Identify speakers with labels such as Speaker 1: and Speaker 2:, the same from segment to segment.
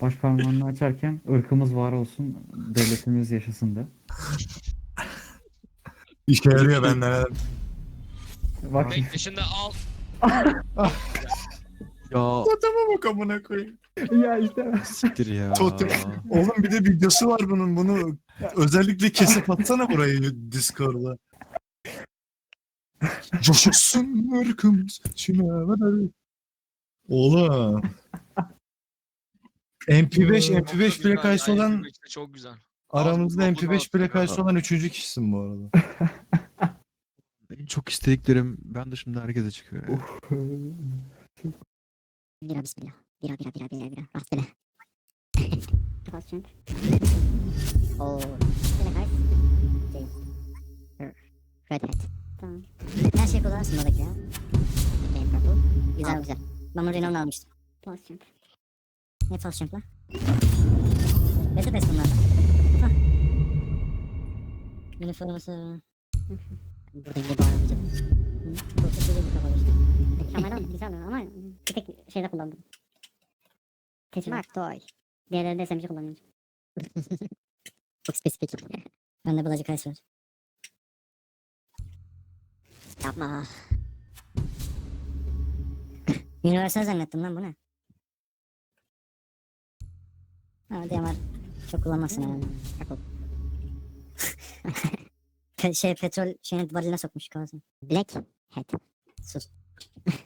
Speaker 1: Baş parmağını açarken ırkımız var olsun, devletimiz yaşasın de.
Speaker 2: İşe yarıyor benden.
Speaker 1: Bak
Speaker 3: Tek dışında al.
Speaker 4: Ya
Speaker 2: Adama bak amına koyayım.
Speaker 1: ya işte
Speaker 4: siktir ya.
Speaker 2: Totem. Oğlum bir de videosu var bunun. Bunu özellikle kesip atsana burayı Discord'a. Coşsun ırkımız çimeler. Oğlum. MP5
Speaker 3: Çok
Speaker 2: MP5
Speaker 3: güzel,
Speaker 2: plakaysı
Speaker 3: yani
Speaker 2: olan
Speaker 3: Çok güzel.
Speaker 2: aramızda
Speaker 3: Ağzını
Speaker 2: MP5
Speaker 3: burnunu
Speaker 2: plakaysı
Speaker 3: atıyor.
Speaker 2: olan üçüncü kişisin bu arada.
Speaker 4: En çok istediklerim ben dışında herkese çıkıyor. ya.
Speaker 5: Bira bismillah. Bira bira bira bira bira. Rastgele. Kalsın. Oo. Şey. R- Red hat. Tamam. Her şey kullanırsın buradaki ya. Purple. Güzel güzel. Ben bunu almıştım. Jump. Ne jump lan? Battle pass bunlar. Üniforması. Burada ince bağlamayacağım. Çok kötü bir kapalı işte.
Speaker 6: Kamera güzel ama bir tek şeyde kullandım. Teçhizat.
Speaker 5: Smart toy.
Speaker 6: Diğerleri de SMG kullanıyorum.
Speaker 5: Çok spesifik. Bende bulacak kaç var. Yapma. Universal zannettim lan bu ne? Ha DMR çok kullanmazsın herhalde. Şey petrol şeyini varile sokmuş kafasına. Black hat. Sus.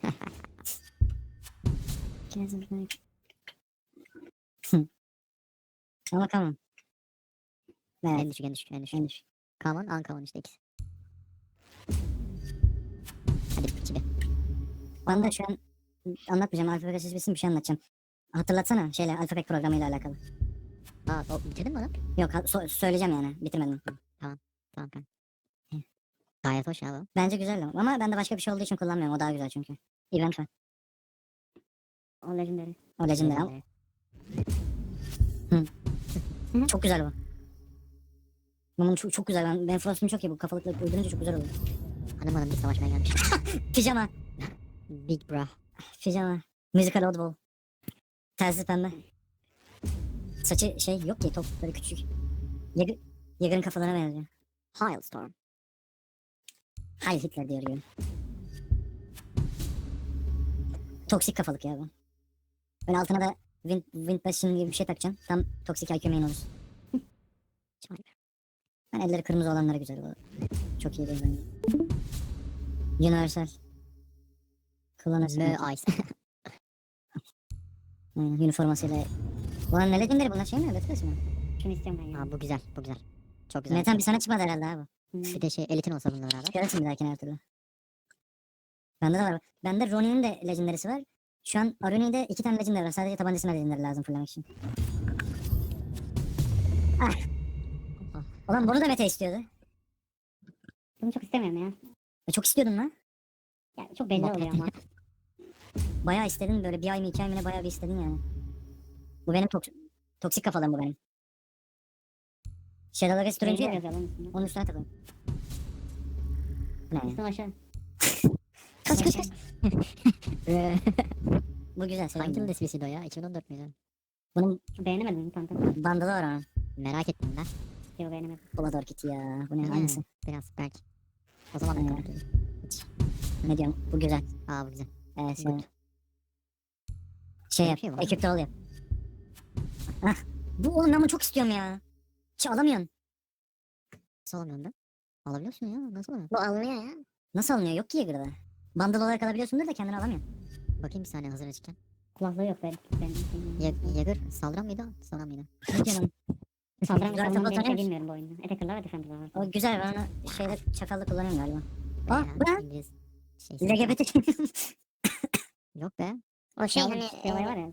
Speaker 5: Ama tamam. Evet. En düşük en düşük en düşük. En düşük. Common, uncommon işte ikisi. Hadi bir be. Ben de şu an anlatmayacağım. Alfabet seçmesini bir şey anlatacağım. Hatırlatsana şeyle alfabet programıyla alakalı. Aa, o, bitirdin mi onu? Yok ha- so- söyleyeceğim yani. Bitirmedim. Tamam. Tamam kanka. Gayet hoş ya bu. Bence güzel ama. ama ben de başka bir şey olduğu için kullanmıyorum. O daha güzel çünkü. Event var.
Speaker 6: O legendary.
Speaker 5: O legendary ama. Çok güzel bu. Bunun çok, çok güzel. Ben, ben Frost'um çok iyi bu. Kafalıkla uydurunca çok güzel oluyor. Hanım hanım bir savaşmaya gelmiş. Pijama. Big bra. Pijama. Musical Audible. Telsiz pembe. Saçı şey yok ki top böyle küçük. Yagır, Yagır'ın kafalarına benziyor. Hailstorm. Heil Hitler diyor gibi. Toksik kafalık ya bu. Böyle altına da Wind, wind Bastion gibi bir şey takacağım. Tam toksik IQ main. Şöyle. ben elleri kırmızı olanlara güzel olur. Çok iyi değil bence. Universal. Kullanırsın. Mö Ice. Aynen üniformasıyla. Ulan ne legendary bunlar şey mi? Betres mi?
Speaker 6: Şunu istiyorum ben ya.
Speaker 5: Aa bu güzel, bu güzel. Çok güzel. Metan bir sana çıkmadı herhalde abi.
Speaker 6: Hmm.
Speaker 5: Bir de şey elitin olsa bununla beraber. Görürsün bir dahakine her türlü. Bende de var. Bende Ronin'in de legendary'si var. Şu an Aruni'de iki tane legendary var. Sadece tabancasına legendary lazım fulllemek için. Ah. Ulan bunu da Mete istiyordu.
Speaker 6: Bunu çok istemiyorum ya.
Speaker 5: E, çok istiyordun lan.
Speaker 6: Ya çok belli oluyor ama.
Speaker 5: Bayağı istedin böyle bir ay mı iki ay mı ne bayağı bir istedin yani. Bu benim toks toksik kafalım bu benim. Shadow Legacy turuncu ya. Onun üstüne takın. Bu ne?
Speaker 6: Üstüne aşağı.
Speaker 5: Kaç kaç kaç. bu güzel. Hangi yılın esprisiydi o ya? 2014 müydü? Bunun
Speaker 6: Beğenemedim mi kanka?
Speaker 5: bandalı var onun. Merak ettim ben.
Speaker 6: Yok beğenemedim.
Speaker 5: Bula Kit ya. Bu ne
Speaker 6: Hmm.
Speaker 5: hangisi? Biraz belki. O zaman
Speaker 6: Ee,
Speaker 5: Hiç. Ne diyorum? Bu güzel. Aa bu güzel. Evet. Şey, şey yap.
Speaker 6: şey
Speaker 5: ekipte oluyor. Hah. Bu oğlum ben bunu çok istiyorum ya. Hiç alamıyorsun. Nasıl alamıyorsun da? Alabiliyorsun ya. Nasıl alamıyorsun?
Speaker 6: Bu alınıyor ya.
Speaker 5: Nasıl alınıyor? Yok ki Yeager'da. Bundle olarak alabiliyorsundur da kendini alamıyorsun. Bakayım bir saniye hazır açıkken.
Speaker 6: Kulaklığı yok benim. benim.
Speaker 5: Yeager saldıran mıydı? Saldıran mıydı? Ne diyorsun?
Speaker 6: Saldıran
Speaker 5: tanıyor
Speaker 6: şey
Speaker 5: musun?
Speaker 6: bilmiyorum bu oyunda. Attacker'lar ve Defender'lar var.
Speaker 5: O güzel ben onu şeyde çakalda kullanıyorum galiba. Aa bu ne?
Speaker 7: İngiliz şey.
Speaker 5: LGBT.
Speaker 7: Yok be.
Speaker 6: O şey hani bir olay
Speaker 7: e,
Speaker 6: var ya.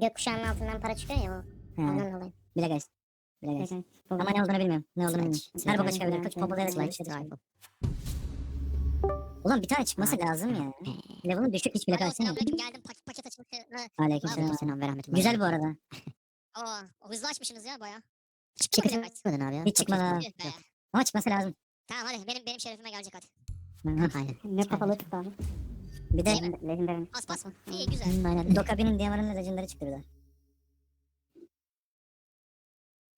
Speaker 7: Gökkuşağının altından para çıkıyor ya o. Ondan dolayı.
Speaker 5: bile guys. Bile guys. Ama ne olduğunu bilmiyorum. Ne olduğunu bilmiyorum. Her boka çıkabilir. Popo
Speaker 6: Slash.
Speaker 5: slash.
Speaker 7: Slash.
Speaker 5: Ulan bir tane çıkması lazım ya. Level'ın düşük hiç bile kalsın ya.
Speaker 7: Selamünaleyküm geldim paket, paket açmışsınız.
Speaker 5: Aleykümselam.
Speaker 7: Selam ve rahmetullah.
Speaker 5: Güzel bu arada.
Speaker 7: Oo, hızlı açmışsınız ya baya.
Speaker 5: Çıktı
Speaker 7: mı
Speaker 5: çıkmadın abi ya. Hiç çıkmadı abi. Ama çıkması lazım.
Speaker 7: Tamam hadi benim benim şerefime gelecek hadi.
Speaker 5: Aynen.
Speaker 6: Ne kapalı çıktı abi.
Speaker 5: Bir de
Speaker 7: Değil mi?
Speaker 6: Legendary.
Speaker 7: Pas pas mı? İyi güzel.
Speaker 5: Aynen. Dokabinin Diamar'ın legendary çıktı bir de.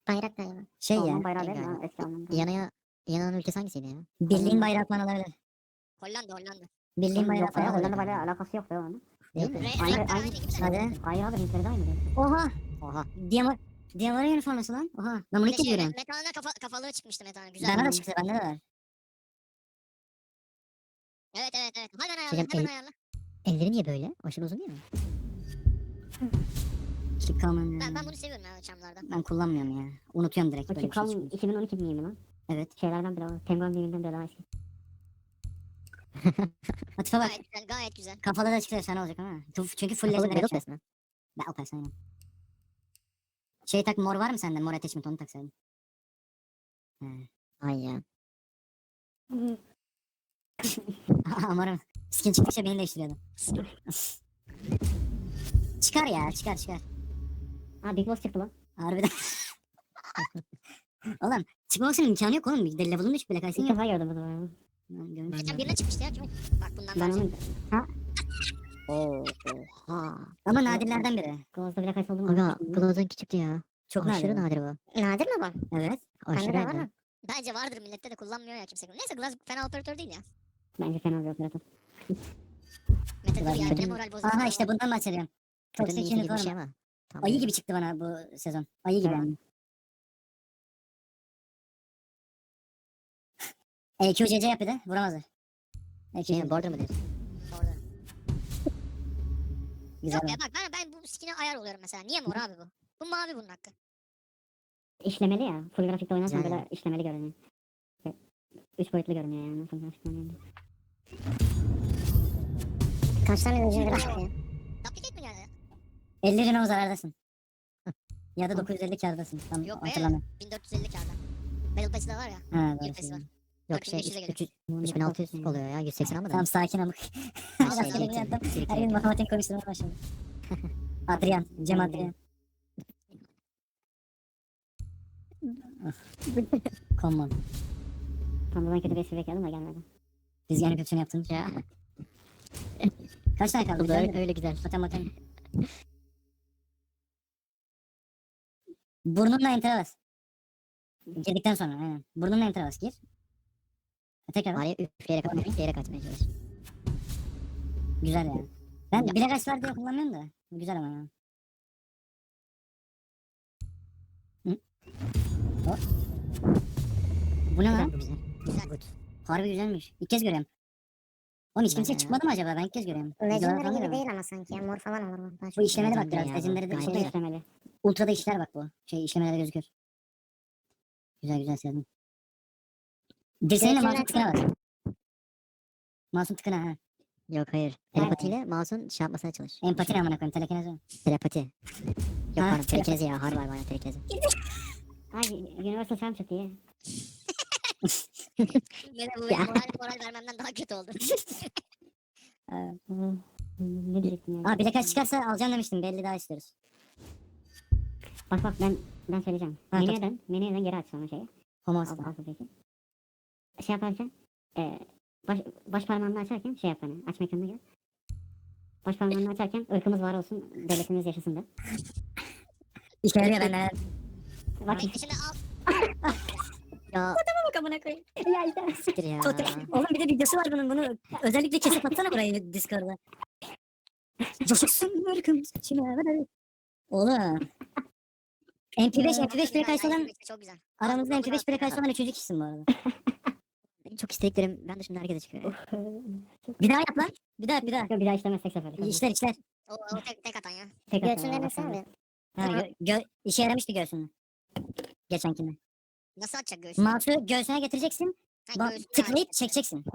Speaker 7: Bayrak galiba.
Speaker 5: Şey ya.
Speaker 6: Alman bayrağı
Speaker 5: şey
Speaker 6: değil mi? ha? Eski Alman.
Speaker 5: Yanaya yanan ülkesi hangisiydi ya? Birliğin bayrağı falan olabilir.
Speaker 7: Hollanda Hollanda.
Speaker 5: Birliğin bayrağı
Speaker 6: Yok ya,
Speaker 5: falan
Speaker 6: Hollanda
Speaker 5: olabilir.
Speaker 6: bayrağı alakası yok be onun.
Speaker 5: Değil mi?
Speaker 7: Re-
Speaker 6: Aynı-
Speaker 7: renkler
Speaker 6: aynı-
Speaker 7: aynı gibi de.
Speaker 5: Hadi.
Speaker 6: Hayır abi renkleri de aynı değil.
Speaker 5: Oha. Oha. Diyamar. Diyamar'ın üniforması lan. Oha. Ben bunu ilk kez
Speaker 7: şey,
Speaker 5: görüyorum.
Speaker 7: Metan'a kafa, kafalığı çıkmıştı Metan'a. Güzel.
Speaker 5: Bana da çıktı. Bende de var.
Speaker 7: Evet evet evet. Hemen ayarla hemen
Speaker 5: el-
Speaker 7: ayarla.
Speaker 5: Elleri niye böyle? Aşırı uzun değil mi? Keep calm.
Speaker 7: Ben, ben bunu seviyorum ya çamlarda.
Speaker 5: Ben kullanmıyorum ya. Unutuyorum direkt.
Speaker 6: O
Speaker 5: böyle bir şey çıkıyor.
Speaker 6: 2012 miyim lan?
Speaker 5: Evet.
Speaker 6: Şeylerden bile o. Penguin miyimden bile daha eski.
Speaker 5: Bak.
Speaker 7: Gayet güzel gayet güzel.
Speaker 5: Kafalı da çıkıyor sana olacak ama. Tu- Çünkü full
Speaker 6: Kafalı
Speaker 5: legendary
Speaker 6: Vedat
Speaker 5: yapacağız. Ben Opes aynen. Şey tak mor var mı sende? Mor attachment onu taksaydın. Ay ya. Amarım. Skin çıktıkça beni değiştiriyordum. çıkar ya çıkar çıkar.
Speaker 6: Ha Big Boss çıktı lan.
Speaker 5: Harbiden. oğlum çıkmamasının imkanı yok oğlum. Bir de level'ın düşük bile kaysın
Speaker 6: İlk
Speaker 5: yok.
Speaker 6: defa gördüm.
Speaker 5: Ben görmüştüm.
Speaker 7: Geçen birine çıkmıştı ya. Bak bundan
Speaker 6: Ben
Speaker 7: daha
Speaker 6: onun
Speaker 5: Oha. Ama nadirlerden biri.
Speaker 6: Glows'da bile kaç olduğunu
Speaker 5: Aga. Glows'un çıktı ya. Çok
Speaker 6: Aşırı
Speaker 5: nadir. nadir bu.
Speaker 7: Nadir mi bu?
Speaker 5: Evet.
Speaker 6: Bende
Speaker 5: Aşırı
Speaker 6: de var
Speaker 5: nadir.
Speaker 6: mı?
Speaker 7: Bence vardır millette de kullanmıyor ya kimse. Neyse Glaz fena operatör değil ya.
Speaker 6: Bence fena bir operatör.
Speaker 7: Mete dur ya moral bozucu.
Speaker 5: Aha işte bundan bahsediyorum.
Speaker 6: Kötünün
Speaker 5: Toxic
Speaker 6: iyisi gibi bir şey
Speaker 5: Unicorn. Ayı gibi çıktı bana bu sezon. Ayı gibi yani. EQCC yap bir de vuramazlar. EQCC. border mı diyorsun? Güzel.
Speaker 7: Yok ya bak ben, ben bu skine ayar oluyorum mesela. Niye mor abi bu? Bu mavi bunun hakkı.
Speaker 6: İşlemeli ya. Full grafikte oynarsan böyle işlemeli görünüyor. Üç boyutlu görünüyor yani. Full grafikte oynayınca.
Speaker 5: Kaç tane ucunu bırak ya?
Speaker 7: Duplicate mi geldi?
Speaker 5: 50 lira zarardasın. ya da 950 kârdasın. Tam
Speaker 7: Yok be.
Speaker 5: hatırlamıyorum.
Speaker 7: 1450 kârda. Battle Pass'ı da var ya.
Speaker 5: Ha, doğru
Speaker 7: var.
Speaker 5: söylüyorsun. Yok şey
Speaker 7: 4500'e
Speaker 5: 300,
Speaker 6: Bunun
Speaker 5: 3600
Speaker 6: yapması-
Speaker 5: oluyor ya 180 ama Tamam sakin amık. Her
Speaker 7: bakalım.
Speaker 5: şeyi yaptım. Her gün matematik konuşturmaya başladım. Adrian, Cem Adrian. Common.
Speaker 6: Tam buradan kötü bir espri bekliyordum da gelmedi.
Speaker 5: Biz yani kötüsünü yaptın. Ya. Kaç tane kaldı? Öyle, öyle güzel. Zaten zaten. Burnunla enter'e bas. Girdikten sonra aynen. Burnunla enter'e bas gir. Ha, Tekrar.
Speaker 3: Bari üfleyerek atmaya, üfleyerek atmaya çalış.
Speaker 5: Güzel yani. Ben bilek aç var diye kullanmıyorum da. Güzel ama ya. Hı? Hop. Bu ne lan?
Speaker 3: Güzel.
Speaker 7: Güzel.
Speaker 5: Harbi güzelmiş. İlk kez görüyorum. Oğlum hiç kimse
Speaker 3: Ben-
Speaker 5: çıkmadı mı acaba? Ben ilk kez görüyorum. Videolar
Speaker 7: Legendary
Speaker 5: falan
Speaker 7: gibi
Speaker 5: görüyorum.
Speaker 7: değil ama sanki ya. Mor falan olur bu. Daha
Speaker 5: Bu
Speaker 7: çok-
Speaker 5: işlemeli bak
Speaker 3: Legendary
Speaker 5: biraz.
Speaker 3: ya,
Speaker 5: Legendary de
Speaker 3: gayet
Speaker 5: şey,
Speaker 6: işlemeli.
Speaker 5: ultra'da işler bak bu. Şey işlemelerde gözüküyor. Güzel güzel sevdim. Dirseğinle masum tıkına bas. Masum tıkına ha.
Speaker 3: Yok hayır. Telepatiyle mouse'un şey yapmasına çalış.
Speaker 5: Empati ne amına koyayım telekinezi. o.
Speaker 3: Telepati. Yok
Speaker 5: Ha,
Speaker 3: pardon telekinezi ya. Har var bayağı telekinezi.
Speaker 6: Ay Universal Sam çıktı ya.
Speaker 7: Bu
Speaker 3: Ya.
Speaker 7: moral, moral vermemden daha kötü oldu.
Speaker 6: Hı, Ne diyecektim ya?
Speaker 5: Aa bilek aç çıkarsa alacağım demiştim. Belli daha istiyoruz.
Speaker 6: Bak bak ben ben söyleyeceğim.
Speaker 5: Ha,
Speaker 6: menüye dön. Menüye dön geri aç sonra şeyi.
Speaker 5: Homo
Speaker 6: Al, al peki. Şey yaparken e, baş, baş parmağını açarken şey yap hani. Aç mekanına gel. Baş parmağını açarken ırkımız var olsun, devletimiz yaşasın de.
Speaker 5: İşe yarıyor benden.
Speaker 6: Bak
Speaker 7: Şimdi al.
Speaker 3: Ya
Speaker 5: Bak amına koyayım.
Speaker 6: ya işte.
Speaker 3: siktir ya.
Speaker 5: Oğlum bir de videosu var bunun. Bunu özellikle kesip atsana burayı Discord'a. Coşsun ırkım saçına. Oğlum. MP5, MP5 frekans olan
Speaker 7: Çok güzel.
Speaker 5: aramızda MP5 frekans olan üçüncü kişisin bu arada.
Speaker 3: Benim çok isteklerim ben dışında herkese çıkıyor.
Speaker 5: Bir daha yap lan. Bir daha bir daha.
Speaker 6: Yok bir daha işlemezsek sefer.
Speaker 5: İşler işler.
Speaker 7: O, o tek, tek atan ya.
Speaker 6: Tek
Speaker 7: Göğsünde
Speaker 6: ya,
Speaker 7: nasıl
Speaker 6: bak
Speaker 7: abi?
Speaker 5: Ha, gö, gö, işe yaramıştı göğsünde. Geçenkinde.
Speaker 7: Nasıl atacak göğsünü?
Speaker 5: Mouse'u göğsüne getireceksin.
Speaker 7: Ha, göğsünü
Speaker 5: tıklayıp
Speaker 7: açacak.
Speaker 5: çekeceksin.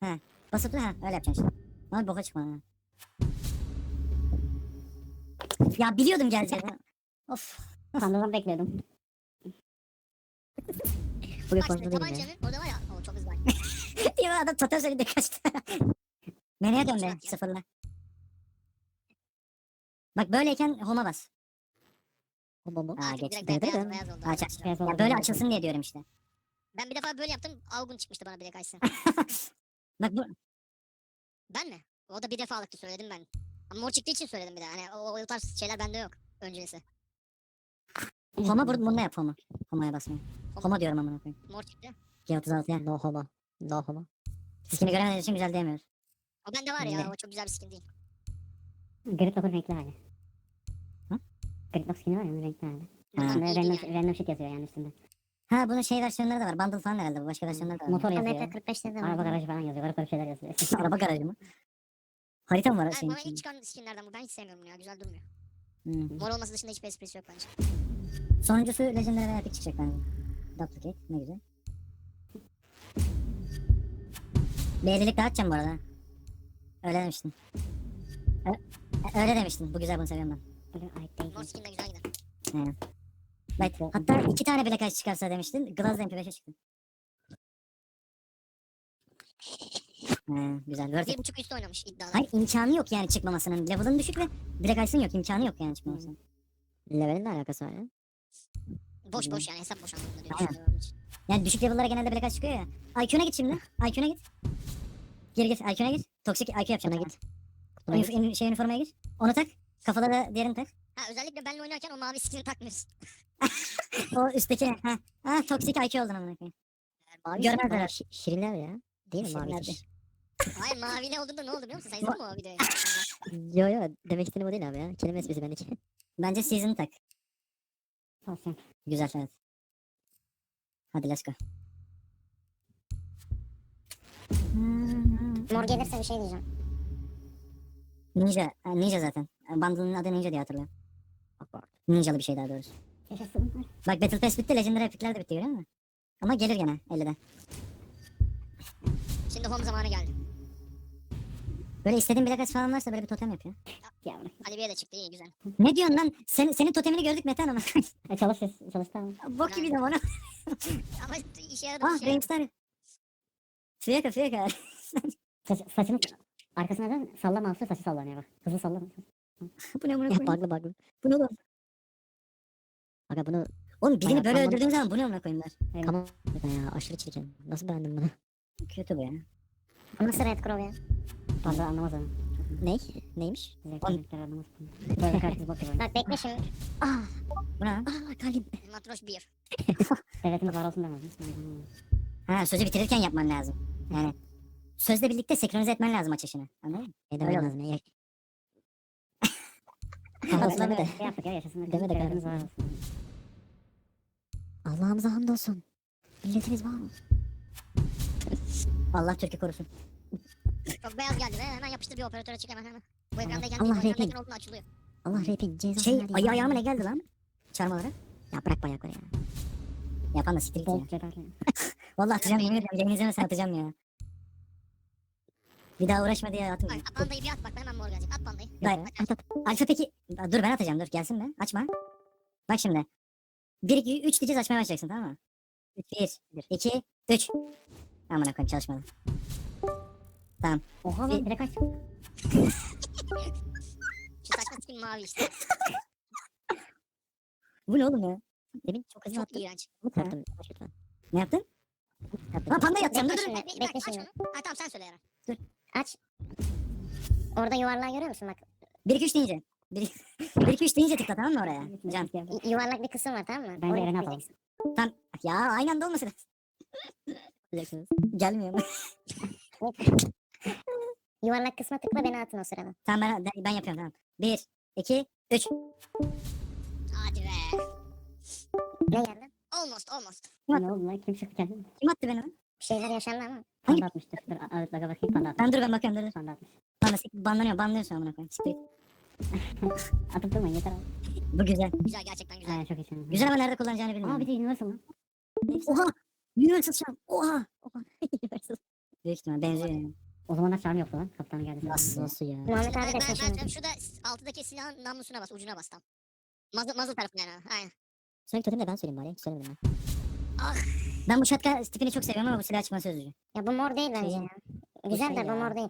Speaker 5: Ha. Basıp ha öyle yapacaksın işte. Ama boka çıkma ha. Ya biliyordum geleceğini. of.
Speaker 6: Sandıdan bekliyordum.
Speaker 3: Bugün
Speaker 7: Bak şimdi
Speaker 3: ya.
Speaker 7: tabancanın orada var ya. O çok hızlı.
Speaker 5: Diyor adam totem söyledi kaçtı. Menüye dön be
Speaker 7: ya.
Speaker 5: sıfırla. Bak böyleyken home'a bas.
Speaker 3: O bomba.
Speaker 5: Aa
Speaker 7: Artık direkt
Speaker 5: dır
Speaker 7: beyaz, beyaz oldu.
Speaker 5: Aç,
Speaker 7: arkadaşlar.
Speaker 6: Beyaz
Speaker 5: Ya
Speaker 6: oldu.
Speaker 5: böyle açılsın diye diyorum işte.
Speaker 7: Ben bir defa böyle yaptım. Algun çıkmıştı bana bilek açsın.
Speaker 5: Bak bu
Speaker 7: ben mi? O da bir defalıktı söyledim ben. Ama mor çıktığı için söyledim bir de. Hani o, o tarz şeyler bende yok. Öncesi.
Speaker 5: Homa burada bunda yap homa. Homa'ya basmayı. Homa diyorum amına koyayım.
Speaker 7: Mor çıktı.
Speaker 5: G36 ya. No homo. No homo. Skini göremediğiniz için güzel diyemiyoruz.
Speaker 7: O bende var ya
Speaker 5: Ne?
Speaker 7: o çok güzel bir skin değil.
Speaker 6: Gridlock'un renkli hali. Gridlock skin'i var ya onun.
Speaker 5: Ha.
Speaker 6: Üstünde random, random shit yazıyor yani üstünde.
Speaker 5: Ha bunun şey versiyonları da var. Bundle falan herhalde bu. Başka versiyonları da var.
Speaker 6: Motor yazıyor.
Speaker 3: hep 45'te de
Speaker 6: Araba garajı falan yazıyor. Garip garip şeyler yazıyor.
Speaker 5: Araba garajı mı? Harita mı var
Speaker 7: Ben,
Speaker 5: şeyin
Speaker 7: bana ilk çıkan skinlerden bu. Ben hiç sevmiyorum bunu ya. Güzel durmuyor.
Speaker 5: Hmm.
Speaker 7: Mor olması dışında hiçbir esprisi yok bence.
Speaker 5: Sonuncusu Legendary ve Epic çıkacak bence. Duplicate. Ne güzel. Bir ellilik daha atacağım bu arada. Öyle demiştin. Ö- öyle demiştin. Bu güzel bunu seviyorum ben.
Speaker 7: De güzel gider.
Speaker 5: Aynen. Bak, hatta iki tane Black Eyes çıkarsa demiştin. Glaz da MP5'e çıktı. He, güzel. Worth it.
Speaker 7: Bir buçuk üstü oynamış iddialar.
Speaker 5: Hayır imkanı yok yani çıkmamasının. Level'ın düşük ve Black Eyes'ın yok. imkanı yok yani çıkmamasının.
Speaker 3: Level'in ne alakası var ya?
Speaker 7: Boş boş yani hesap boş anlamında diyor.
Speaker 5: Aynen.
Speaker 7: düşünüyorum için.
Speaker 5: Yani düşük level'lara genelde Black Eyes çıkıyor ya. IQ'na git şimdi. IQ'na git. Gir gir. IQ'na git. Toksik IQ yapacağım.
Speaker 3: Buna
Speaker 5: git. Ünif- şey üniformaya gir. Onu tak. Kafada da diğerini tak.
Speaker 7: Ha özellikle benle oynarken o mavi skin'i takmıyorsun.
Speaker 5: O üstteki. Ha. Ha toksik IQ oldun amına koyayım.
Speaker 3: Mavi
Speaker 5: Görmezler
Speaker 3: şi- şirinler ya. Değil mi mavi?
Speaker 7: Hayır mavi ne olduğunda ne oldu biliyor musun? Sen izledin mi o videoyu?
Speaker 3: Yo yo demek istediğim o değil abi ya. Kelime esprisi bendeki.
Speaker 5: Bence season tak.
Speaker 6: Olsun.
Speaker 5: Güzel evet. Hadi let's go.
Speaker 3: Mor gelirse bir şey diyeceğim.
Speaker 5: Ninja. Ninja zaten. Bundle'ın adı Ninja diye hatırlıyorum. Ninjalı bir şey daha doğrusu.
Speaker 6: Yaşasın.
Speaker 5: Bak Battle Pass bitti. Legendary Epic'ler de bitti görüyor musun? Ama gelir gene 50'de.
Speaker 7: Şimdi home zamanı geldi.
Speaker 5: Böyle istediğin bir dakika falan varsa böyle bir totem yapıyor.
Speaker 6: Ya bırak.
Speaker 7: Alibiye de çıktı iyi güzel.
Speaker 5: Ne diyorsun lan? Sen, senin totemini gördük Metan ama.
Speaker 6: E, çalış çalıştı ama.
Speaker 5: Bok gibi de onu.
Speaker 7: Ama işe yaradı.
Speaker 5: Ah
Speaker 7: işe yaradı.
Speaker 5: Ringstar. Fiyaka fiyaka.
Speaker 6: Saç, saçını arkasına dön salla mouse'u saçı sallanıyor bak. Hızlı salla.
Speaker 5: Bu ne bunu
Speaker 3: Ya
Speaker 5: koyayım?
Speaker 3: buglı buglı.
Speaker 5: Bu ne oğlum?
Speaker 3: Aga bunu
Speaker 5: Oğlum birini böyle öldürdüğün zaman bu ne amına koyayım der.
Speaker 3: tamam ya aşırı çirkin. Nasıl beğendin bunu?
Speaker 5: Kötü bu ya.
Speaker 3: Bu nasıl Red Crow ya?
Speaker 6: Fazla anlamaz onu.
Speaker 3: Ney? Neymiş?
Speaker 6: Zevkli zevkler anlamaz. Böyle karşımız bok gibi oynuyor.
Speaker 3: Bak bekle şimdi.
Speaker 5: Bu ne?
Speaker 3: Aa kalbim.
Speaker 7: Matroş 1.
Speaker 6: Devletimiz var olsun demez.
Speaker 5: Ha sözü bitirirken yapman lazım. Yani sözle birlikte senkronize etmen lazım açışını. Anladın mı? Öyle
Speaker 3: demek
Speaker 5: olur.
Speaker 3: lazım ya?
Speaker 5: Bir de-
Speaker 6: Şey yaptık ya yaşasın.
Speaker 3: Deme de
Speaker 6: Devletimiz var
Speaker 3: kardeşim.
Speaker 6: olsun.
Speaker 3: Allah'ımıza hamdolsun. Milletimiz var mı?
Speaker 5: Allah Türk'ü korusun.
Speaker 7: Çok beyaz geldi be. Hemen yapıştır bir operatöre çık hemen hemen. Bu ekrandayken
Speaker 3: Allah
Speaker 7: değil. Bu ekrandayken olduğunda açılıyor.
Speaker 3: Allah rapin cezasını
Speaker 5: Şey ayı ayağıma ne geldi lan? Çarmı olarak.
Speaker 3: Ya bırak bayakları ya.
Speaker 5: Yapan da siktir git ya. Vallahi atacağım yemin ederim. Yayın izlemesen atacağım ya. Bir daha uğraşma diye
Speaker 7: Bak
Speaker 5: atmıyorum.
Speaker 7: at pandayı bir at bak hemen mor gelecek. At pandayı.
Speaker 5: Dayı,
Speaker 3: At at.
Speaker 5: Alfa peki. Dur ben atacağım dur gelsin be. Açma. Bak şimdi. 1 2 3 diyeceğiz açmaya başlayacaksın tamam mı? 1 2 3. Amına koyayım çalışmadı.
Speaker 6: Oha lan direkt aç.
Speaker 7: Şu saçma skin mavi işte.
Speaker 5: Bu ne oğlum ya?
Speaker 3: Demin çok hızlı
Speaker 7: Çok
Speaker 3: attın.
Speaker 7: iğrenç.
Speaker 3: Bu korktum. Baş lütfen.
Speaker 5: Ne yaptın?
Speaker 3: Yaptım.
Speaker 5: Lan panda yatacağım dur dur.
Speaker 3: şimdi,
Speaker 7: Bir, bir
Speaker 3: bekle
Speaker 7: aç
Speaker 3: şimdi.
Speaker 7: onu. Ha tamam sen söyle Eren.
Speaker 3: Aç. Orada yuvarlağı görüyor musun bak?
Speaker 5: 1 2 3 deyince. 1 2 3 deyince tıkla tamam mı oraya? Can.
Speaker 3: y- Yuvarlak bir kısım var tamam mı?
Speaker 6: Bence
Speaker 3: Oraya
Speaker 6: Eren'e atalım.
Speaker 3: tıklayacaksın.
Speaker 5: Tam ya aynı anda olmasın.
Speaker 3: Bilirsiniz.
Speaker 5: Gelmiyor mu?
Speaker 3: Yuvarlak kısma tıkla beni atın o sırada.
Speaker 5: tamam ben, ben yapıyorum tamam. 1 2 3.
Speaker 7: Hadi be.
Speaker 3: Ne geldi?
Speaker 7: Almost almost.
Speaker 6: Ne oldu lan kim çıktı kendini?
Speaker 5: Kim attı beni? lan?
Speaker 3: Bir şeyler yaşandı ama.
Speaker 6: Panda atmıştır. Dur evet laga bakayım panda atmış.
Speaker 5: Ben dur ben bakıyorum dur dur.
Speaker 6: Panda atmış.
Speaker 5: Bana sik banlanıyor banlıyorsun amına koyayım. Siktir git.
Speaker 6: Atıp durmayın yeter abi.
Speaker 5: Bu güzel.
Speaker 7: Güzel gerçekten güzel.
Speaker 6: Aynen çok iyi.
Speaker 5: Güzel ama nerede kullanacağını bilmiyorum.
Speaker 6: Aa bir de universal lan.
Speaker 5: Oha! Universal Charm. Oha! Oha! Universal. Büyük ihtimal benziyor yani.
Speaker 6: O zamanlar charm yoktu lan. Kaptanı geldi.
Speaker 5: Nasıl?
Speaker 3: Nasıl ya? Muhammed abi de
Speaker 7: ben, ben, şurada altıdaki silahın namlusuna bas, ucuna bas tam. Muzzle, muzzle tarafına yani. Aynen.
Speaker 3: Sonraki totem de ben söyleyeyim bari. Hiç söylemedim ben.
Speaker 5: Ben bu şatka tipini çok seviyorum ama bu silah çıkması üzücü.
Speaker 3: Ya bu mor değil bence
Speaker 5: Şey-
Speaker 3: ya. Güzel
Speaker 5: şey
Speaker 3: de bu mor değil.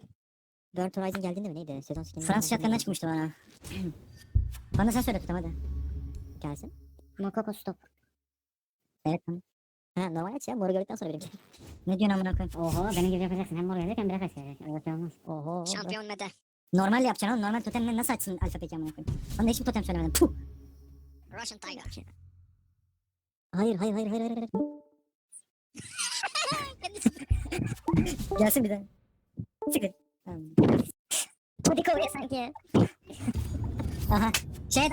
Speaker 3: Burnt Horizon geldiğinde mi neydi? Sezon skin'i.
Speaker 5: Fransız şatkanından çıkmıştı bana. bana sen söyle tutam hadi.
Speaker 3: Gelsin. Mokoko stop.
Speaker 5: Evet tamam.
Speaker 3: Ha normal aç ya. Moru gördükten sonra benim.
Speaker 5: Ne diyorsun amına koyayım?
Speaker 6: Oho benim gibi yapacaksın. Hem mor gelecek hem biraz gelecek. Öyle şey olmaz.
Speaker 3: Oho.
Speaker 7: Şampiyon mede.
Speaker 5: Normal yapacaksın oğlum. Normal totemle nasıl açsın alfa peki amına koyayım? Bana da hiçbir totem söylemedin. Puh!
Speaker 7: Russian Tiger.
Speaker 5: Hayır hayır hayır hayır hayır. hayır. Gelsin bir daha. Çıkın. Tamam.
Speaker 3: Body kovuyor sanki.
Speaker 5: Aha. Şey...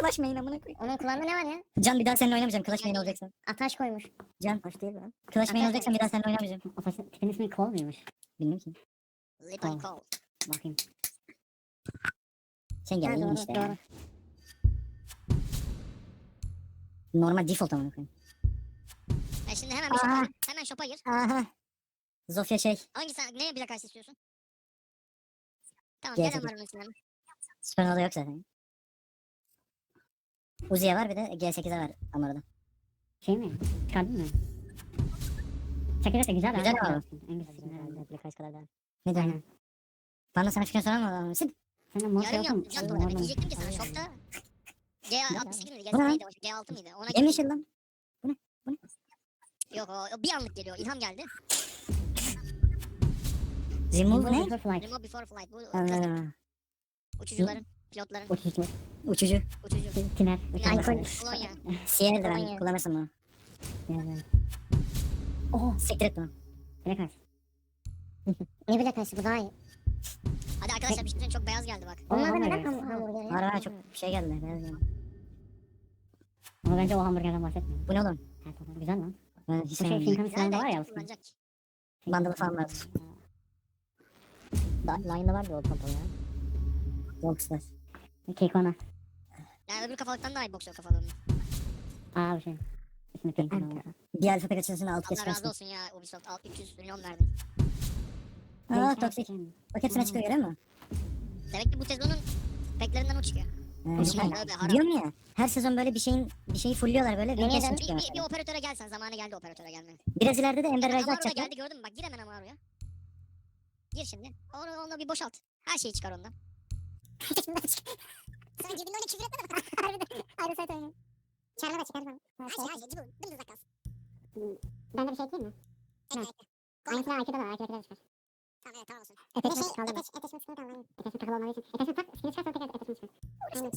Speaker 5: Clash main amına koyayım.
Speaker 3: Onun kulağında ne var ya?
Speaker 5: Can bir daha seninle oynamayacağım. Clash main olacaksan.
Speaker 3: Ataş koymuş.
Speaker 5: Can. Hoş değil mi? Clash main olacaksan bir daha seninle oynamayacağım.
Speaker 6: O saçın tipin ismi Cole muymuş?
Speaker 5: Bilmiyorum ki.
Speaker 7: Little. Cole.
Speaker 6: Bakayım.
Speaker 5: Sen gel
Speaker 3: Ha,
Speaker 5: iyiyim
Speaker 3: doğru,
Speaker 5: işte
Speaker 3: doğru.
Speaker 5: Normal default amına koyayım.
Speaker 7: E şimdi hemen bir
Speaker 5: Aha.
Speaker 7: gir. Hemen shop'a gir.
Speaker 5: Aha. Zofia şey.
Speaker 7: Hangi sen neye bir karşı istiyorsun? Tamam
Speaker 5: Gel
Speaker 7: gelen
Speaker 5: tabii.
Speaker 7: var onun içinden.
Speaker 5: Supernova yok zaten. Uzi'ye var bir de G8'e var Amara'da.
Speaker 6: Şey mi? Çıkardın mı? Çekirdek de güzel.
Speaker 5: Güzel ama.
Speaker 6: En güzel herhalde.
Speaker 5: Birkaç kadar daha. Ne diyorsun?
Speaker 6: Aynen.
Speaker 5: Bana sana fikrini soran mı? Sil.
Speaker 6: Sen de mor şey
Speaker 7: yaptım. Tolga ben diyecektim ki sana shop'ta. G68 miydi?
Speaker 5: Bu ne?
Speaker 7: G8 miydi? G6 mıydı? Ona
Speaker 5: Yemiş lan.
Speaker 7: Yok o, o bir anlık geliyor. İlham geldi.
Speaker 5: Zimul ne?
Speaker 6: Before flight.
Speaker 7: Before flight. Bu uçucuların, pilotların,
Speaker 6: Uçucu.
Speaker 5: Uçucu.
Speaker 7: uçucu.
Speaker 6: Tiner.
Speaker 7: Alkol, kolonya.
Speaker 5: Siyer'dir
Speaker 3: Kolonya.
Speaker 5: ben kullanırsın bunu.
Speaker 6: Yani.
Speaker 5: Oh. Siktir et bunu.
Speaker 6: Direkt aç.
Speaker 3: Ne bile kaçtı bu daha iyi.
Speaker 7: Hadi arkadaşlar bir şey çok beyaz geldi bak.
Speaker 3: Onun adı
Speaker 6: hamburger.
Speaker 3: neden ham- hamburger ya?
Speaker 5: Var var çok şey geldi. beyaz geldi.
Speaker 6: Ama bence o hamburgerden bahsetmiyorum.
Speaker 5: Bu ne oğlum?
Speaker 6: Ha, tamam. Güzel lan.
Speaker 5: Ben hiç
Speaker 6: Bu şey
Speaker 5: sevmiyorum.
Speaker 6: Finkan
Speaker 7: Güzel
Speaker 6: silahında
Speaker 7: de
Speaker 6: var ya. aslında.
Speaker 7: kullanacak?
Speaker 5: Bandalı falan vardır. Da, Line'da vardı o pompalı ya. Rockstar.
Speaker 6: Keikona.
Speaker 7: Yani öbür kafalıktan daha iyi boks yok kafalığının.
Speaker 6: Aa bu şey. İsmi Keikona.
Speaker 5: Bir alfa kaçırsın alt
Speaker 7: Allah razı olsun ya Ubisoft al 300 milyon verdin.
Speaker 5: Aa toksik. Bak hepsine çıkıyor görüyor musun?
Speaker 7: Demek ki bu sezonun peklerinden o çıkıyor.
Speaker 5: Ee,
Speaker 7: Şey,
Speaker 5: diyorum ya. Her sezon böyle bir şeyin bir şeyi fulluyorlar böyle.
Speaker 3: Nereye?
Speaker 7: Bir, bir, bir operatöre gelsen zamanı geldi operatöre gelmenin.
Speaker 5: Biraz ileride de Ember
Speaker 7: da
Speaker 5: açacaklar.
Speaker 7: geldi gördün mü? Bak gir hemen Amaru'ya. Gir şimdi. Onu, onu bir boşalt. Her şeyi çıkar ondan.
Speaker 3: Sonra girdiğinde öyle küfür etme de Harbiden. Ayrı sayt oynuyor. Çarlı da çıkar ben. Her şey her şey cıbıl dımdızlak kalsın.
Speaker 6: Ben de bir şey ekleyeyim mi?
Speaker 3: Evet.
Speaker 6: Aynısını IQ'da da var. IQ'da da çıkar.
Speaker 3: Tamam evet tamam olsun.
Speaker 6: Eteşme
Speaker 3: Şey,
Speaker 6: kaldı.
Speaker 3: eteş, eteşme sıkıntı kaldı.
Speaker 6: Eteşme takılı olmadığı için. Eteşme tak. Skin'i çıkarsan tekrar eteşme çıkar.
Speaker 3: Aynen.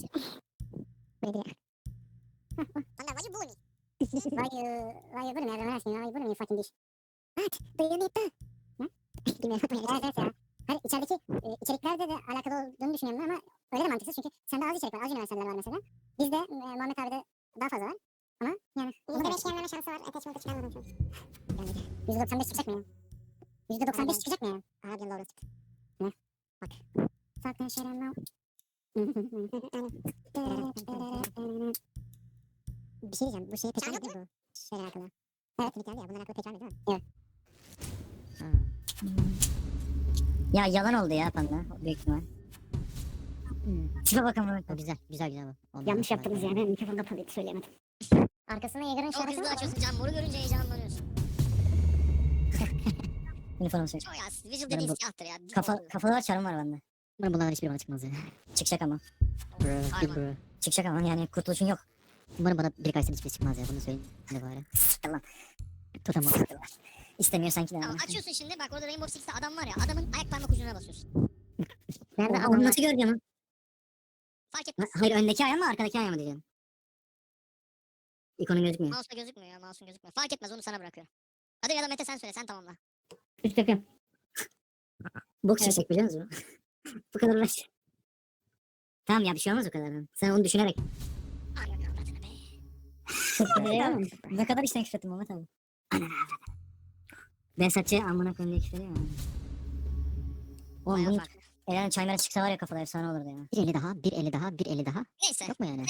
Speaker 3: Böyle değil. Valla vay bu ne? Vay vay bu ne? Ben her şeyi vay bu ne fucking diş. What? Do you need that? Bilmiyorum. Evet evet ya. Hayır içerideki e, içeriklerle de alakalı olduğunu düşünüyorum ama öyle de mantıksız çünkü sende az içerik var, az üniversiteler var mesela. Bizde e, Muhammed abide daha fazla var. Ama yani. %5 yerleme şansı var. Ateş modu çıkarmadan şu an. Yani %95 çıkacak mı ya? %95 çıkacak mı ya? Abi Allah orası. Ne? Bak. Sakın şerenmem. Bir şey diyeceğim. Bu şey pekala değil bu. Şeyle alakalı. Evet pekala ya. Bunlar alakalı pekala değil mi? Evet.
Speaker 5: Ya yalan oldu ya panda. Büyük ihtimal. Tipe bakalım.
Speaker 6: Güzel. Güzel güzel bu.
Speaker 5: Yanlış yaptınız
Speaker 6: yani. Mikrofon kapalıydı söyleyemedim.
Speaker 3: Arkasına Yeager'ın
Speaker 7: Çok hızlı
Speaker 3: var.
Speaker 7: açıyorsun can moru görünce heyecanlanıyorsun.
Speaker 5: Uniform söyle.
Speaker 7: Çok ya
Speaker 5: Ben
Speaker 7: dediğin siyahtır ya.
Speaker 5: Kafa, kafalı var çarım var bende.
Speaker 6: Umarım bunlardan hiçbiri bana çıkmaz ya.
Speaker 5: Çıkacak ama. Çıkacak ama yani kurtuluşun yok.
Speaker 6: Umarım bana bir kaçtan hiçbiri çıkmaz ya. Bunu söyleyeyim. Ne bari.
Speaker 5: Siktir lan.
Speaker 6: Totem ol.
Speaker 5: İstemiyorsan ki de.
Speaker 7: Tamam açıyorsun şimdi bak orada Rainbow Six'te adam var ya adamın ayak parmak ucuna basıyorsun.
Speaker 3: Nerede adam
Speaker 5: nasıl göreceğim?
Speaker 7: Fark etmez.
Speaker 5: Hayır öndeki ayağı mı arkadaki ayağı mı diyeceğim? İkonu gözükmüyor.
Speaker 7: Mouse'da gözükmüyor ya mouse'un gözükmüyor. Fark etmez onu sana bırakıyorum. Hadi ya da Mete sen söyle sen tamamla.
Speaker 6: Üç yapıyorum.
Speaker 5: Bok çekecek biliyor musun? bu kadar uğraş. Tamam ya bir şey olmaz o kadar. Sen onu düşünerek.
Speaker 7: Avradını be.
Speaker 5: ne kadar işten küfrettim Mehmet abi. Ben saçı amına koyayım diye küfrediyorum ya. Oğlum
Speaker 7: Bayağı
Speaker 5: bunun
Speaker 7: farklı.
Speaker 5: Eren çaymara çıksa var ya kafada efsane olurdu ya.
Speaker 6: Bir eli daha, bir eli daha, bir eli daha.
Speaker 7: Neyse.
Speaker 6: Yok mu yani?